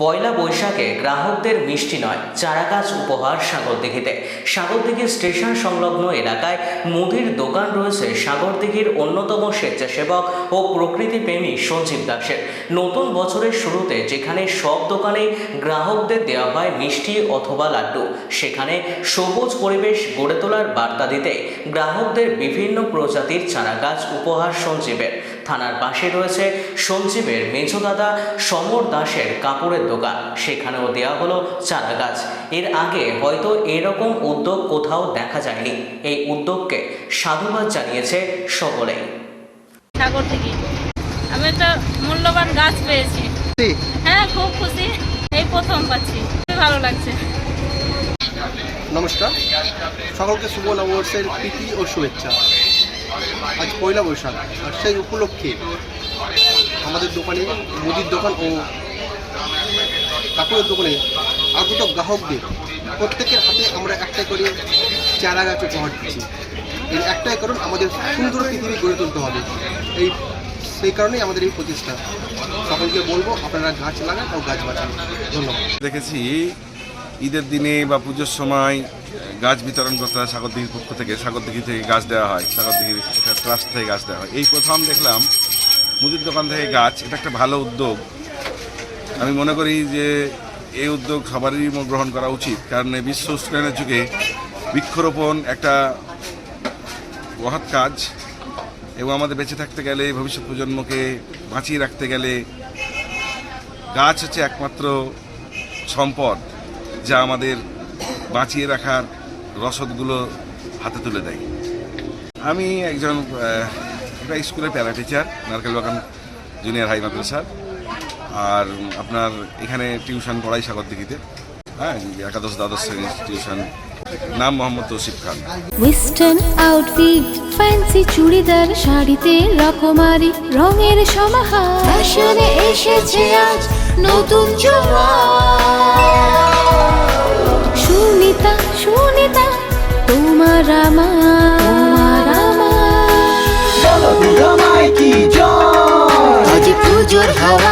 পয়লা বৈশাখে গ্রাহকদের মিষ্টি নয়, চারাগাছ উপহার সাগরদিঘিতে। সাগরদিঘি স্টেশন সংলগ্ন এলাকায় মুদির দোকান রয়েছে সাগরদিঘির অন্যতম স্বেচ্ছাসেবক ও প্রকৃতিপ্রেমী সঞ্জীব দাসের। নতুন বছরের শুরুতে যেখানে সব দোকানে গ্রাহকদের দেওয়া হয় মিষ্টি অথবা লাড্ডু, সেখানে সবুজ পরিবেশ গড়ে তোলার বার্তা দিতে গ্রাহকদের বিভিন্ন প্রজাতির চারাগাছ উপহার সঞ্জীবের। থানার পাশে রয়েছে সঞ্জীবের মেজদাদা সমর দাসের কাপড়ের দোকান সেখানেও দেওয়া হলো চারা গাছ এর আগে হয়তো এরকম উদ্যোগ কোথাও দেখা যায়নি। এই উদ্যোগকে সাধুবাদ জানিয়েছে সকলেই। সাগর থেকে। আমি একটা মূল্যবান গাছ পেয়েছি। হ্যাঁ খুব খুশি। এই প্রথম পাচ্ছি। খুবই ভালো লাগছে। নমস্কার। সকলকে শুভ নববর্ষের প্রীতি ও শুভেচ্ছা। আজ পয়লা বৈশাখ আর সেই উপলক্ষে আমাদের দোকানে মুদির দোকান ও কাপড়ের দোকানে আগত গ্রাহকদের প্রত্যেকের হাতে আমরা একটা করে চারা গাছ উপহার দিচ্ছি। এর একটাই কারণ আমাদের সুন্দর পৃথিবী গড়ে তুলতে হবে। এই, সেই কারণেই আমাদের এই প্রচেষ্টা। সকলকে বলব, আপনারা গাছ লাগান ও গাছ বাঁচান। ধন্যবাদ। দেখেছি, ঈদের দিনে বা পুজোর সময় গাছ বিতরণ করতে হয় সাগরদিঘির পক্ষ থেকে সাগরদিঘি থেকে গাছ দেওয়া হয় সাগরদিঘির ট্রাস্ট থেকে গাছ দেওয়া হয়। এই প্রথম দেখলাম, মুদির দোকান থেকে গাছ, এটা একটা ভালো উদ্যোগ। আমি মনে করি যে এই উদ্যোগ সবারই গ্রহণ করা উচিত। কারণ বিশ্ব উষ্ণায়নের যুগে বৃক্ষরোপণ একটা মহৎ কাজ এবং আমাদের বেঁচে থাকতে গেলে, ভবিষ্যৎ প্রজন্মকে বাঁচিয়ে রাখতে গেলে গাছ হচ্ছে একমাত্র সম্পদ যা আমাদের বাঁচিয়ে রাখার রসদগুলো হাতে তুলে দেয়। আমি একজন একটা স্কুলের প্যারা টিচার নারকেল বাগান জুনিয়র হাই মাদ্রাসার। আর আপনার এখানে টিউশন পড়াই সাগরদিঘিতে হ্যাঁ একাদশ দ্বাদশ শ্রেণির টিউশন। নাম Mohammad Tousif Khan. Western outfit fancy churidar শাড়িতে রকমারি রঙের সমাহার। ফ্যাশনে এসেছে আজ নতুন সুনিতা সুনিতা তোমার আমার। আমার। আজ পুজোর হাওয়া